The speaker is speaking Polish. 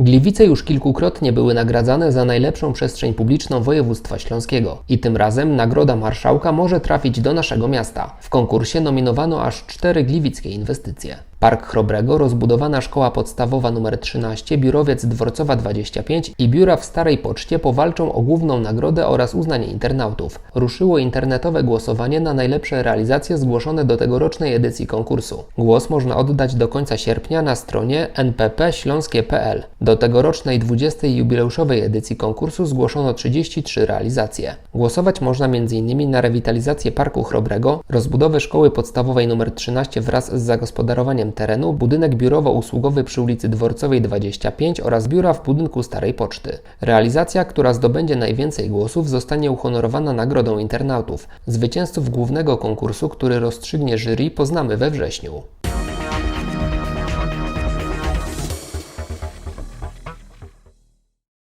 Gliwice już kilkukrotnie były nagradzane za najlepszą przestrzeń publiczną województwa śląskiego i tym razem nagroda marszałka może trafić do naszego miasta. W konkursie nominowano aż cztery gliwickie inwestycje. Park Chrobrego, rozbudowana szkoła podstawowa nr 13, biurowiec Dworcowa 25 i biura w Starej Poczcie powalczą o główną nagrodę oraz uznanie internautów. Ruszyło internetowe głosowanie na najlepsze realizacje zgłoszone do tegorocznej edycji konkursu. Głos można oddać do końca sierpnia na stronie nppśląskie.pl. Do tegorocznej 20. jubileuszowej edycji konkursu zgłoszono 33 realizacje. Głosować można m.in. na rewitalizację Parku Chrobrego, rozbudowę szkoły podstawowej nr 13 wraz z zagospodarowaniem terenu, budynek biurowo-usługowy przy ulicy Dworcowej 25 oraz biura w budynku Starej Poczty. Realizacja, która zdobędzie najwięcej głosów, zostanie uhonorowana nagrodą internautów. Zwycięzców głównego konkursu, który rozstrzygnie jury, poznamy we wrześniu.